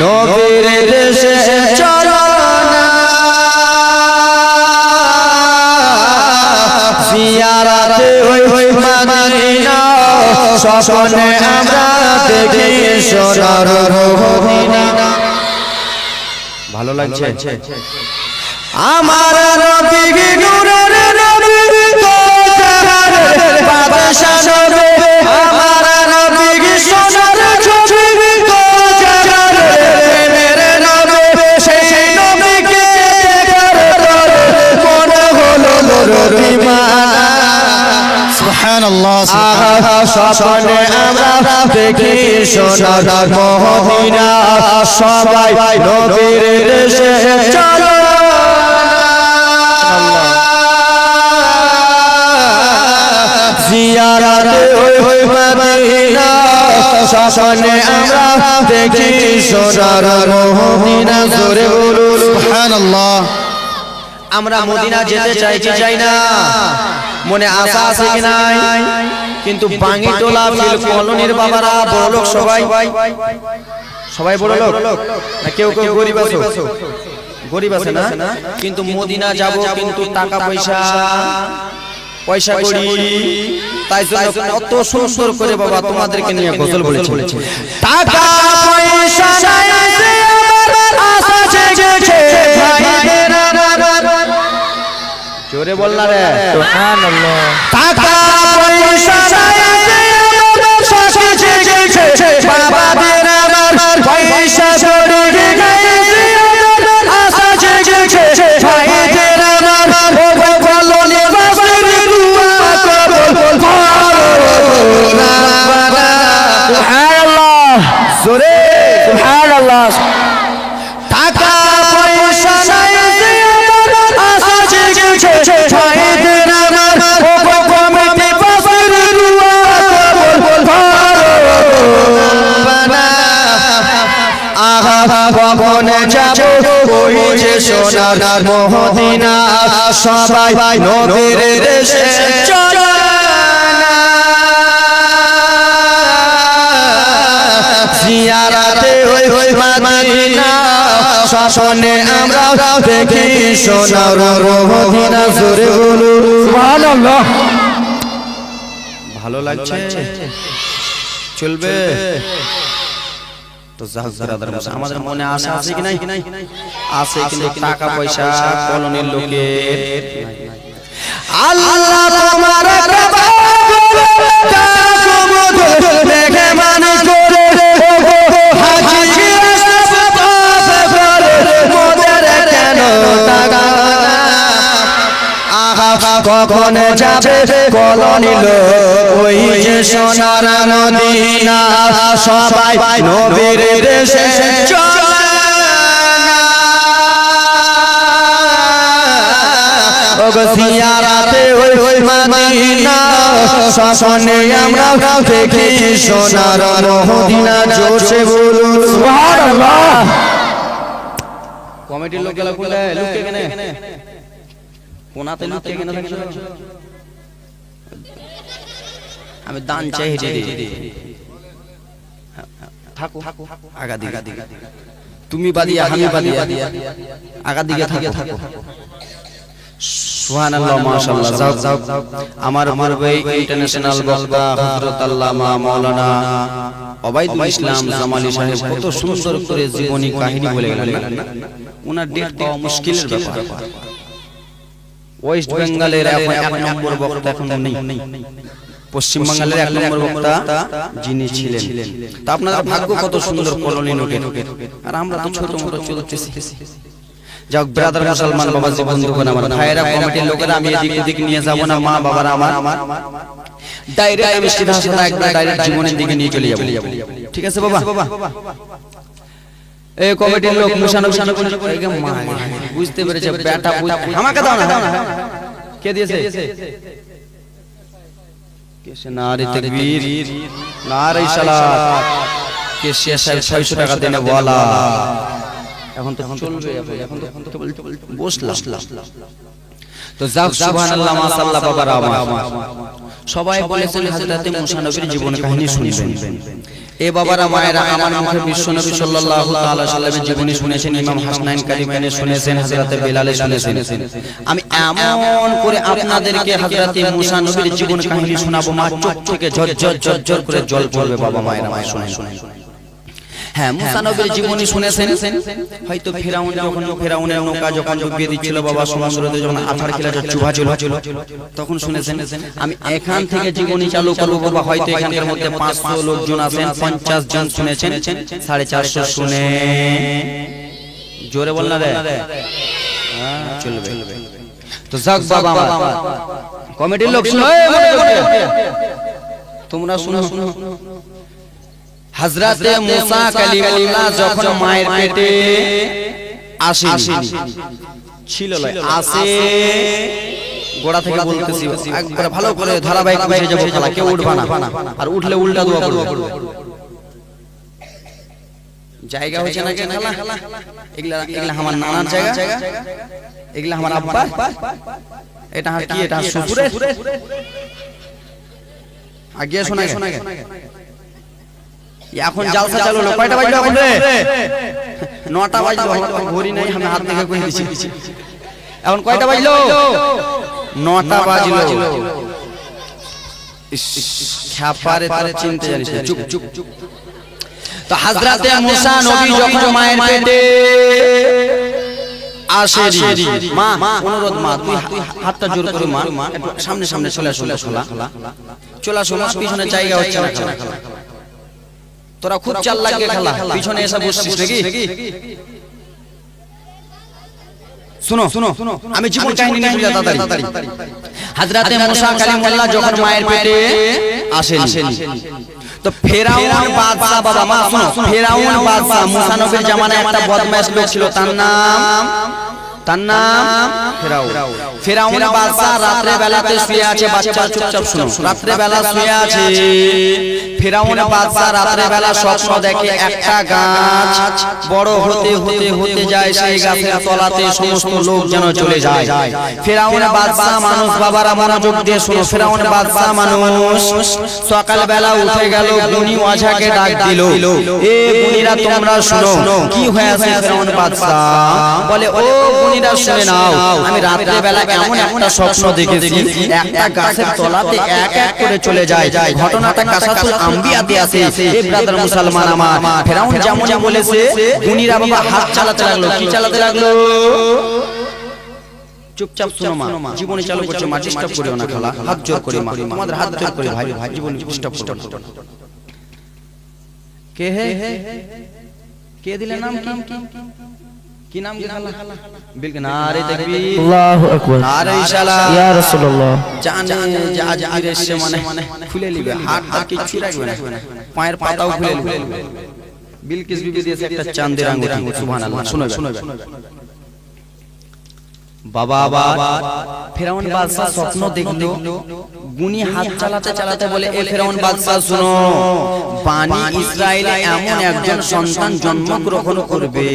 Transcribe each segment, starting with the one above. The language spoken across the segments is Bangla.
নবীর দেশে চলো না জিয়ারাতে হই হই মাদিনা। স্বপ্নে আমরা দেখি সোনার মদিনা। ভালো লাগছে? আমার নবী সুবহানাল্লাহ আহা স্বপ্নে আমরা দেখি সোনার মদিনা সবাই নবীর দেশে চলো। জিয়ারাতে ওই ওই মদিনা। স্বপ্নে আমরা দেখি সোনার মদিনা জোরে বলুন। সুবহানাল্লাহ। আমরা মদিনা যেতে চাই কি চাই না। মনে আশা আছে কি নাই? কিন্তু বাঙ্গিটোলা ফিল কলোনির বাবারা বড় লোক সবাই। সবাই। বড় লোক না কেউ কেউ গরিব আছে? গরিব আছে না? কিন্তু মদিনা যাব কিন্তু টাকা পয়সা। পয়সা। করি। তাই জন্য অত সুন্দর করে বাবা তোমাদেরকে নিয়ে গজল বলেছে। টাকা পয়সা আশা জেগেছে। ভাইদের জোরে বল না রে টাকা পয়সা বাবাদের আমার সোনার মহদিনা সবাই নবীর দেশে চলো। জিয়ারাতে ওই ওই মাদিনা শাসনে আমরা দেখি সোনার মহদিনা জোরে বলুন সুবহানাল্লাহ। ভালো লাগছে? চলবে? তো মুসা আমাদের মনে আশা আছে কি নাই? আছে কিন্তু টাকা পয়সা কলোনির লোকের। আল্লাহ তোমার দেখে মানুষ কখন যাবে কলনি ওই যে সোনার মদিনা সবাই নবীর দেশে চলে। সিয়ারাতে ওই ওই মদিনা। শাসনে আমরা দেখি সোনার মদিনা জোশে বলুন। সুবহানাল্লাহ কমিটির লোকেরা বলে লুকে কেনে? কোনাতে লুকে কেনে আমি দান চাই থাকো আগা দিকে। তুমি বাদিয়া আমি বাদিয়া আগা দিকে থাকে। থাকো। সুবহানাল্লাহ মাশাআল্লাহ যাও যাও। আমার আমার ইন্টারন্যাশনাল বক্তা হযরত আল্লামা মাওলানা ওবাইদুল ইসলাম জামালি সাহেব কত সুন্দর করে জীবনী কাহিনী বলে গেলেন। ওনার ডেট পাওয়া মুশকিলের ব্যাপার। ওয়েস্ট বেঙ্গলের এখন এক নম্বর বক্তা এখন নেই। পশ্চিম বাংলার এক নম্বর বক্তা যিনি ছিলেন। তা আপনাদের ভাগ্য কত সুন্দর কলোনি আর আমরা তো ছোট মোটো চলতেছি। যাক ব্রাদার মুসলমান বাবা যে বন্ধুগণ আমার ভাইরা কমিটির লোকেরা আমি এদিক এদিক নিয়ে যাব না মা বাবারা আমার। ডাইরেক্ট আমি সিধা সাদা একদম ডাইরেক্ট জীবনের দিকে নিয়ে চলে যাব। ঠিক আছে বাবা? এই কমিটির লোক মুসানো মুসানো মা বুঝতে পেরেছে বুঝ- আমাকে দাও না কে দিয়েছে? কেসে নারে তাকবীর নারে সালাত। কে শেষ 600 টাকা দেনে বলা এখন তো চলবে এখন তো এখন তো বসলাম। তো যাক সুবহানাল্লাহ মাশাআল্লাহ বাবারা আমার সবাই বলেছেন হযরতে মুসা নবীর জীবন কাহিনী শুনবেন। এ বাবারা মায়েরা আমার মুখে বিশ্বনবী সাল্লাল্লাহু তাআলা সাল্লামের জীবনী শুনেছেন ইমাম হাসনাইন কারিমাইনে শুনেছেন হযরতে বেলালে শুনেছেন। আমি এমন করে আপনাদেরকে হযরতে মুসা নবীর জীবন কাহিনী শোনাবো। মা চোখ থেকে ঝরঝর ঝরঝর করে জল পড়বে বাবা মায়েরা মায়ের শুনে শুনে হ্যাঁ মুসা নবীর জীবনী শুনেছেন? হয়তো ফেরাউন যখন ফেরাউনের নৌকা যখন ডুবিয়ে দিচ্ছিল বাবা সমুদ্রতে যখন আছাড় খেলা চুভা তখন শুনেছেন আমি এখান থেকে জীবনী চালু করব বাবা হয়তো এখানকার মধ্যে পাঁচশো লোকজন আছেন পঞ্চাশ জন শুনেছেন সাড়ে চারশো শুনে জোরে বল না রে। হ্যাঁ, চলবে। তো যাক বাবা কমিটির লোক শুনো তোমরা শুনো শুনো। হযরতে মুসা কালিমুল্লাহ যখন মায়ের পেটে আসেন। ছিল লয় আসে গোড়া থেকে বলতেছি একবার ভালো করে ধারাবাহিক বুঝে যাব খেলা কেউ উঠবা না। আর উঠলে উল্টা দোয়া করবে। জায়গা হচ্ছে না কেন খেলা? এগুলা এগুলা আমার নানার জায়গা? এগুলা আমার আব্বা এটা কি? এটা শ্বশুরের? আগে শোনা শোনা এখন জালসা চালু হলো। কয়টা বাজলো এখন রে? নটা বাজলো। ঘড়ি নাই আমি হাত থেকে কই দিছি? এখন কয়টা বাজলো? নটা বাজলো। খ্যাপারে তোরা চিনতে জানিস চুপ চুপ। তো হাজরাতে মুসা নবী যখন মায়ের পেটে আসে মা অনুরোধ মা তুই হাতটা জোর করে মা সামনে সামনে চলে আসো চলা চলে আসো পিছনে জায়গা হচ্ছে না তোরা খুব চাল লাগে খেলা। পিছনে এসে বসছিস নাকি? শুনো শুনো আমি জীবন কাহিনী নিয়ে চলে তাড়াতাড়ি হযরতে মুসা কালিমুল্লাহ যখন মায়ের পেটে আসেন। তো ফেরাউন বাদশা বাবা মা শুনো ফেরাউন বাদশা মুসা নবীর জামানায় একটা বদমাইশ লোক ছিল তার নাম তার নাম ফেরাউন। ফেরাউন। বাদশা রাত্রে বেলাতে শুয়ে আছে বাচ্চা চুপচাপ শুনো। রাত্রে বেলা শুয়ে আছে। ফেরাউন বাদশা রাত্রে বেলা স্বপ্ন দেখে একটা গাছ বড় হতে হতে হতে যায় সেই গাছের তলাতে সমস্ত লোক যেন চলে যায়। ফেরাউন বাদশা মানুষ বাবারা মনোযোগ দিয়ে শুনো ফেরাউন বাদশা মানুষ সকাল বেলা উঠে গেল গুনি ওয়াঝাকে ডাক দিল। এ গুনিরা তোমরা শুনো কি হয়েছে ফেরাউন বাদশা বলে ও গুনিরা শুনে নাও আমি রাত্রে বেলা এমন একটা স্বপ্ন দেখেছি একটা গাছের তলাতে এক এক করে চলে যায় ঘটনাটা আম্বিয়াতে আছে। এ ব্রাদার মুসলমান আমার। ফেরাউন যেমন বলেছে গুনিরা বাবা হাত চালাতে লাগল কি চালাতে লাগল? চুপচাপ শোনো মা জীবনে চালু করছে মা ডিস্টার্ব করিও না খালা। হাত জোর করে মা। তোমাদের হাত জোর করে ভাই ভাই জীবনে ডিস্টার্ব করো না। কে হে? কে দিলে নাম কি? কি নাম বিলকে নারে দেখবি আল্লাহু আকবার। নারে ইশালা ইয়া রাসূলুল্লাহ। জানে যে আজ আজকে এসে মানে খুলে নিবে। হাত হাত কিছু রাখবে না। পায়ের পাতাও খুলে নিবে। বিলকিস বিবি দিয়েছে একটা চাঁদের আঙ্গুর সুবহানাল্লাহ। শুনবে শুনবে বাবা আবার ফেরাউন বাদশা স্বপ্ন দেখল গুনি হাত চালাতে চালাতে বলে এ ফেরাউন বাদশা শুনো বানি ইসরায়েলে এমন একজন সন্তান জন্মগ্রহণ করবে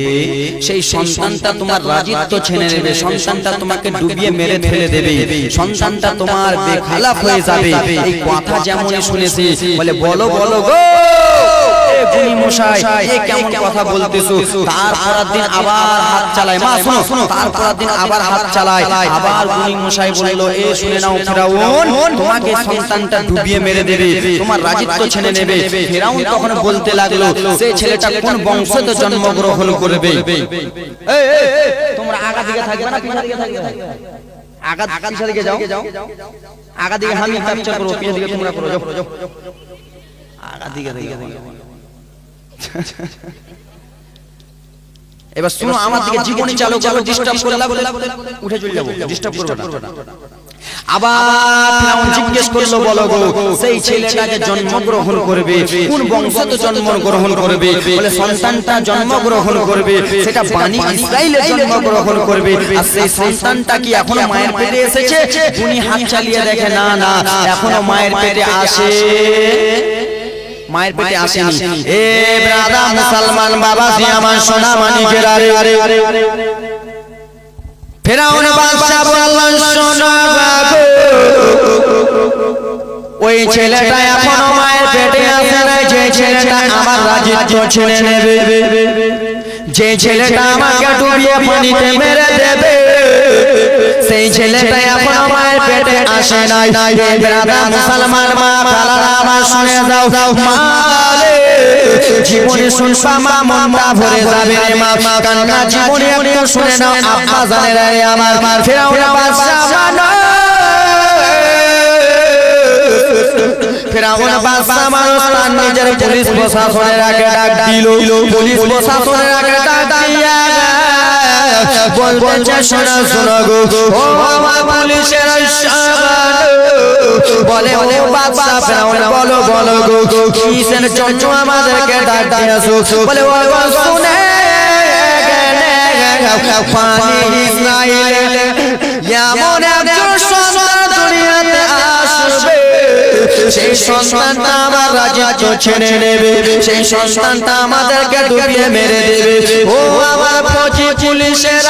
সেই সন্তানটা তোমার রাজিত্ব ছেনে নেবে সন্তানটা তোমাকে ডুবিয়ে মেরে ফেলে দেবে সন্তানটা তোমার বেখালাপ হয়ে যাবে। এই কথা যেমন শুনেছি বলে বলো বলো গো গুনি মশাই এ কেমন কথা বলতেছো? তারপর দিন আবার হাত চালায়। মা শোনো শোনো। তারপর দিন আবার হাত চালায়। আবার গুনি মশাই বলল এ শুনে নাও ফেরাউন তোমাকে সন্তানটা ডুবিয়ে মেরে দেবে। তোমার রাজিত্ব ছেড়ে নেবে। ফেরাউন তখন বলতে লাগল সেই ছেলেটা কোন বংশতে জন্মগ্রহণ করবে? তোমরা আগা দিকে থাকবে না পিছন দিকে থাকবে। আগা আগা দিকে যাও। আগা দিকে আমি ক্যাপচার করব পিছন দিকে তোমরা করো যাও। আগা দিকে দিকে এবার শুনো আমার দিকে জীবনী চালু চালু ডিস্টার্ব উঠে চলে যাব ডিস্টার্ব করবে না। আবার ফিরাউন জিজ্ঞেস করল বলো গো সেই ছেলেটাকে জন্মগ্রহণ করবে কোন বংশতে জন্মগ্রহণ করবে? বলে সন্তানটা জন্মগ্রহণ করবে সেটা বানি জন্মগ্রহণ করবে আর সেই সন্তানটা কি এখনও মায়ের পেটে এসেছে? উনি হাত চালিয়ে দেখে না না এখনও মায়ের পেটে আসে। মায়ের পেটে আসেনি। এ ব্রাদা মুসলমান বাবা সে আমার সোনা আরে আরে ফেরাউন বাদশা বললেন সোনা বাবু ওই ছেলেটা এখনও মায়ের পেটে আছে না যে ছেলেটা আমার রাজিত্ব ছেড়ে নেবে। যে ছেলেটা আমাকে ডুবিয়ে পানিতে মেরে দেবে। সেই ছেলেটা এখন আমার পেটে আসে নাই। বেড়াদা মুসলমান মা খালারা আমার শুনে যাও যাও মা রে, জীবনে শুনবা মা মনটা ভরে যাবে রে মা কান্না জীবনে একটু শুনে নাও আব্বা জানে রে আমার ফেরাউনা বাদশা মানো ফেরাউন বাদশা মানুষ তার নিজের পুলিশ প্রশাসনের আগে ডাক দিল পুলিশ প্রশাসনের আগে ডাক দিয়া শোনা শোনো গো আমার পুলিশের বলে ও বাদশা ফেরাউন বলো বলো গো কিসের জন্য আমাদেরকে ডাক দিয়েছ বলে ও শুনে পানি ইসরায়েল এমন সেই সন্তানটা আমার রাজ্য ছেড়ে নেবে। সেই সন্তানটা আমাদেরকে ডুবিয়ে মেরে দেবে। ও আমার ফৌজি পুলিশের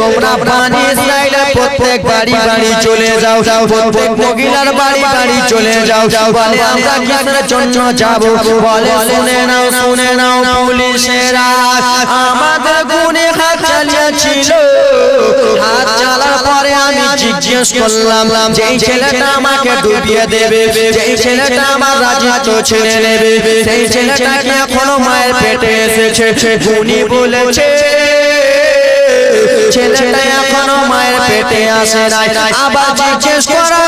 তোমরা পানি ইসরায়েলের প্রত্যেক বাড়ি বাড়ি চলে যাও। প্রত্যেক মহিলার বাড়ি বাড়ি চলে যাও। বলে, আমরা কিসের জন্য যাব? বলে, শুনে নাও শুনে নাও পুলিশেরা, আমাদের গুনে হাত চালিয়েছিল হাত চালার পরে আমি জিজ্ঞেস করলাম, যেই ছেলেটা আমাকে ডুবিয়ে দেবে, যেই ছেলেটা আমার রাজ্য ছেড়ে নেবে সেই ছেলেটা এখনও মায়ের পেটে এসেছে? গুনি বলেছে, ছেলেটা এখনও মায়ের পেটে আসে আবার জিজ্ঞেস করা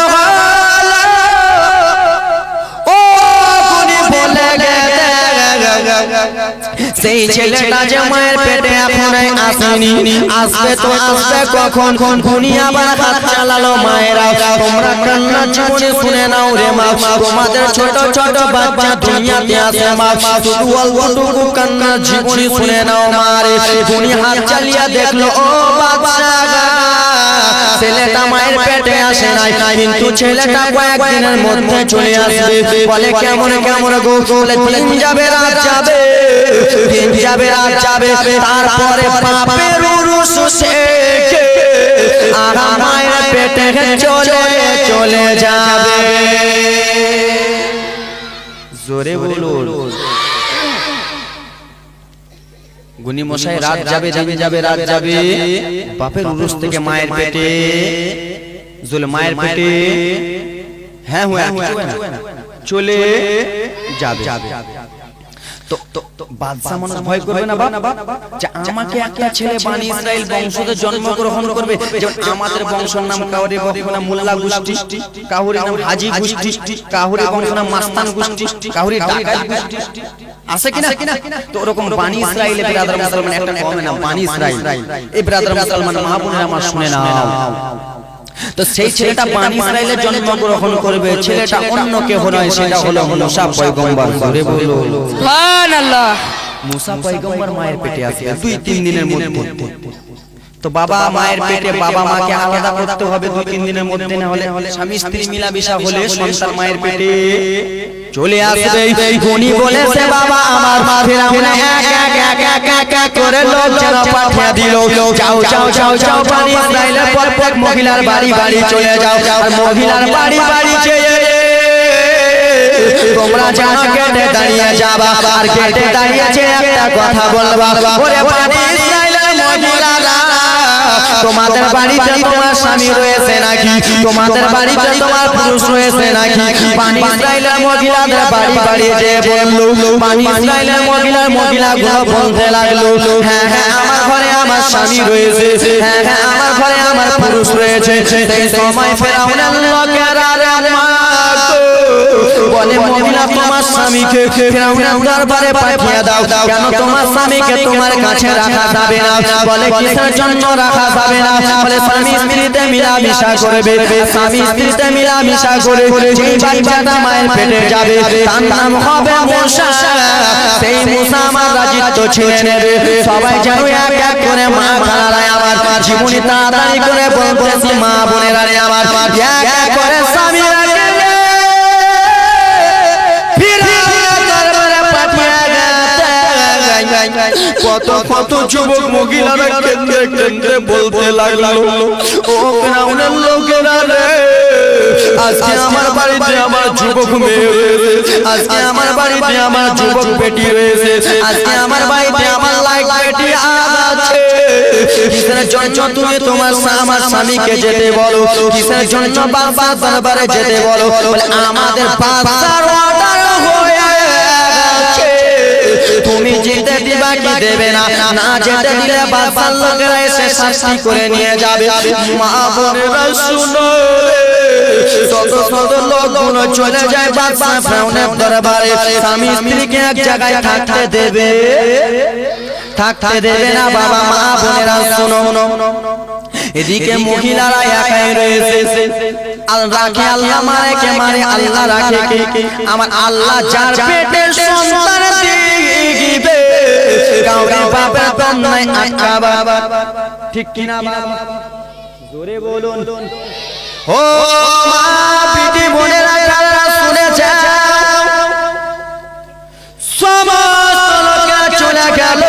সেই ছেলেটা যে মায়ের পেটে এখন আসেনি, আসবে তো আসবে কখন? কোন খুনি আবার হাত চালালো মায়েরা। তোমরা কান্না জীবনে শুনে নাও রে মা। তোমাদের ছোট ছোট বাচ্চা দুনিয়াতে আসে মা। শুধু অল্পটুকু কান্না জীবনে শুনে নাও মারে খুনি হাত চালিয়ে দেখল, ও বাচ্চা ছেলেটা মায়ের পেটে আসে নাই কিন্তু ছেলেটা কয়েকদিনের মধ্যে চলে আসবে। বলে কেমন কেমন গো বলে দিন যাবে রাত যাবে। দিন যাবে রাত যাবে। তারপরে পাপের উরুস শেখে। আর মায়ের পেটে চলে চলে যাবে। জোরে বলুন। গুনি মশাই রাত যাবে যাবে যাবে রাত যাবে। বাপের উরুস থেকে মায়ের পেটে। জুল মায়ের পেটে। হ্যাঁ হ্যাঁ চলে যাবে। তো তো তো বাদশা মানুষ ভয় করবে না বাপ? যে আমাকে একটা ছেলে বানি ইসরায়েল বংশতে জন্মগ্রহণ করবে। যেমন আমাদের বংশের নাম কাউরি বংশ নাম মোল্লা গোষ্ঠী কাউরি নাম হাজি গোষ্ঠী কাউরি বংশ নাম মাস্তান গোষ্ঠী কাউরি ডাকাত গোষ্ঠী। আছে কিনা? তো ওরকম বানি ইসরায়েলে ব্রাদার মুসলমান একটা কমে নাম বানি ইসরায়েল। এই ব্রাদার মুসলমান মহাপুরের আমার শুনে নাও। তো সেই ছেলেটা বানি ইসরায়েলে জন্মগ্রহণ করবে ছেলেটা অন্য কে নয় সেটা হলো মুসা পয়গম্বর। জোরে বলো। সুবহানাল্লাহ। মুসা পয়গম্বর মায়ের পেটে আছে দুই তিন দিনের মধ্যে। তো বাবা মায়ের পেটে বাবা মাকে আলাদা করতে হবে দুই তিন দিনের মধ্যে। না হলে স্বামী স্ত্রী মিলামিশা হলে সন্তান মায়ের পেটে চলে আসবে গুনি বলেছে বাবা আমার মা ফেরাউন এক এক এক এক এক এক করে লোক যেন পাঠিয়ে দিল যাও যাও যাও যাও বাড়ি ইসরায়েলের প্রত্যেক মহিলার বাড়ি বাড়ি চলে যাও আর মহিলার বাড়ি বাড়ি যেয়ে তোমরা জানো গেটে দাঁড়িয়ে যাবা আর গেটে দাঁড়িয়েছে একটা কথা বলবা ওরে বাড়ি ইসরায়েলের মহিলারা তোমাদের বাড়িতে তোমার স্বামী রয়েছে নাকি? তোমাদের বাড়িতে তোমার পুরুষ রয়েছে নাকি? পানি ইসরায়েলের মহিলাদের বাড়ি বাড়ি যে বলল পানি ইসরায়েলের মহিলার মহিলাগুলো বলতে লাগল হ্যাঁ হ্যাঁ আমার ঘরে আমার স্বামী রয়েছে হ্যাঁ হ্যাঁ আমার ঘরে আমার পুরুষ রয়েছে সেই সময় ফেরাউনের লোকেরা বলে মহিলা তোমার স্বামীকে ফেরাউনের দরবারে পাঠিয়ে দাও। কেন তোমার স্বামীকে তোমার কাছে রাখা যাবে না? বলে কিসের জন্য রাখা যাবে না? বলে স্বামী স্ত্রীতে মিলামিশা করবে। স্বামী স্ত্রীতে মিলামিশা করে যেই বাচ্চাটা মায়ের পেটে যাবে তার নাম হবে মুসা সেই মুসা আমার রাজিত্ব ছেড়ে নেবে। সবাই যেন এক এক করে মা খালারায় আমার জীবনী তাড়াতাড়ি করে বলতেছি মা বোনেরা রে আমার এক এক করে স্বামী কত কত যুবক মহিলারা কেন্দ্রে কেন্দ্রে বলতে লাগল, ও গ্রাউন্ডের লোকেরা রে, আজকে আমার বাড়িতে আমার যুবক মেয়ে আজকে আমার বাড়িতে আমার যুবক বেটি রয়েছে, আজকে আমার বাড়িতে আমার লাইক বেটি আছে। তুমি তোমার যেতে বলো? যেতে বলো? আমাদের তুমি যেতে দিবা কি দেবে না? না যেতে দিলে বাচ্চার লোকেরা এসে শাস্তি করে নিয়ে যাবে। মা বোনেরা, শুনো চলে যায় দরবারে। স্বামী স্ত্রীকে এক জায়গায় থাকতে দেবে। থাকতে দেবে না বাবা, মা বোনেরা, শোনো। এদিকে মহিলারা একাই রয়েছে। আল্লাহ মারে কে মারে, আল্লাহ রাখে আমার আল্লাহ যার পেটে সন্তান কাউরি বাবা নাই আকা বাবা ঠিক কিনা বাবা জোরে বলুন ও মা পিটি বোনেরা শুনেছে সমস্ত লোকেরা চলে গেল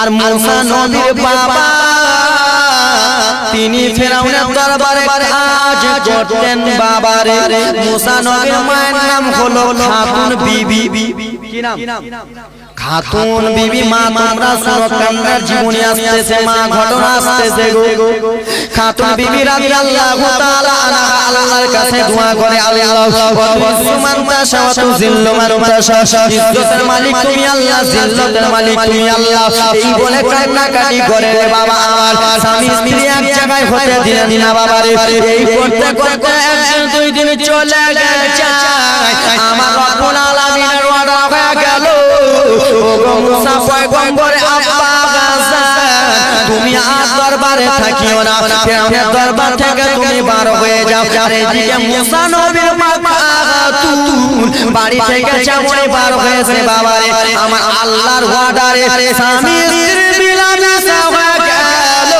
আর মুসা নবীর বাবা তিনি ফেরাউনের দরবারে কাজ করতেন বাবারে মুসা নবীর মায়ের নাম হলো খাতুন বিবি কি নাম খাতুন বিবি মা তোমরা শুনো কান্নার জীবনী আসতেছে মা ঘটনা আসতেছে গো খাতুন বিবি রাদিয়াল্লাহু তাআলা আনহা আল্লাহর কাছে দোয়া করে আল্লাহ সুমান তাশা ওয়া তুযিল্লু মান তাশা ইজ্জতের মালিক তুমি আল্লাহ জিল্লতের মালিক তুমি আল্লাহ এই বলে কান্নাকাটি করে রে বাবা আমার স্বামী স্ত্রী এক জায়গায় হতে দিলেন না বাবা রে এই করতে করতে একদিন দুই দিন চলে গেছে আমার রব্বুল মুসা পয়গম্বরে আব্বা তুমি আর দরবারে থাকিও না। ফেরাউনের দরবার থেকে তুমি বার হয়ে যাও। আর এদিকে মুসা নবীর বাড়ি থেকে বার হয়েছে বাবারে আমার আল্লাহর অর্ডারে স্বামী স্ত্রীর মিলামেশা হয়ে গেল।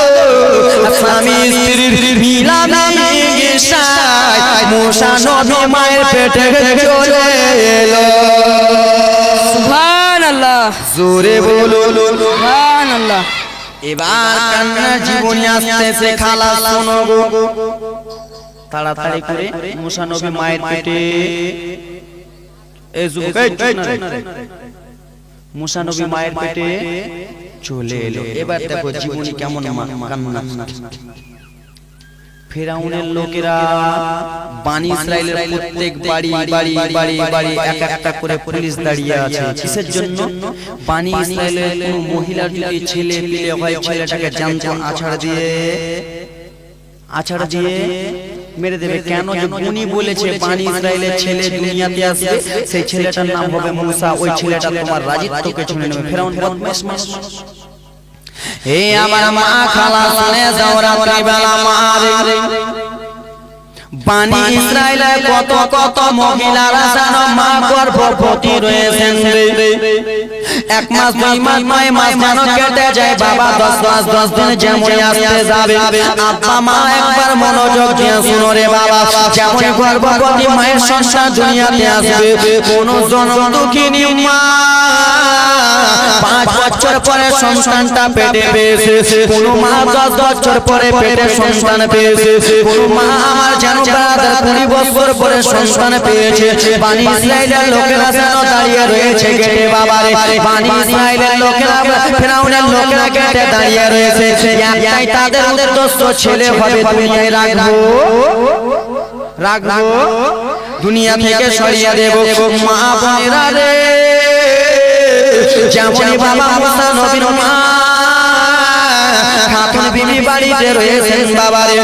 স্বামী স্ত্রীর মিলামেশায় মুসা নবী মায়ের পেটে চলে এলো। সুবহানাল্লাহ জোরে বলো সুবহানাল্লাহ। এবার কান্নার জীবনী আসতেছে খালা শোনো তাড়াতাড়ি করে মুসা নবী মায়ের পেটে। মুসা নবী মায়ের পেটে চলে এলো। এবার দেখো জীবনী কেমন কান্না ফেরাউনের লোকেরা বানি ইসরায়েলের প্রত্যেক বাড়ি বাড়ি বাড়ি বাড়ি এক একটা করে পুলিশ দাঁড়িয়ে আছে কিসের জন্য বানি ইসরায়েলের কোনো মহিলার যদি ছেলে পিলে হয় ছেলেটাকে জানতো আছাড় দিয়ে আছাড় দিয়ে মেরে দেবে কেন যে উনি বলেছে বানি ইসরায়েলের ছেলে দুনিয়াতে আসবে সেই ছেলেটার নাম হবে মুসা ওই ছেলেটা তোমার রাজিত্বকে ছুঁয়ে নেবে ফেরাউন বদমাশ হে আমার মা খালা শুনে যাও রাত্রি বেলা মারে। বানি ইসরায়েলে কত কত মহিলারা জানো মা গর্ভবতী রয়েছেন রে। এক মাস দুই মাস নয় মাস যেন কেটে যায় বাবা দশ দশ দশ দিন যেমন আসতে যাবে। আব্বা মা একবার মনোযোগ দিয়ে শুনো রে বাবা যেমন গর্ভবতী মায়ের সংসার দুনিয়াতে আসবে। কোন জনম দুঃখিনী মা পাঁচ বছর পরে সন্তানটা পেটে পেয়েছে। কোন মা দশ বছর পরে পেটে সন্তান পেয়েছে। কোন মা আমার যেন ব্রাদার কুড়ি বছর পরে সন্তান পেয়েছে। বানি ইসরায়েলের লোকেরা যেন দাঁড়িয়ে রয়েছে গেটে বাবারে। বানি ইসরায়েলের লোকেরা ফেরাউনের লোকেরা গেটে দাঁড়িয়ে রয়েছে। একটাই তাদের উদ্দেশ্য ছেলে হবে দুনিয়ায় রাখব। রাখব। দুনিয়া থেকে সরিয়ে দেব। মা বোনেরা রে। যেমন বাবা মুসা নবীর মা খাতুন বিবি বাড়িতে রয়েছেন বাবারে।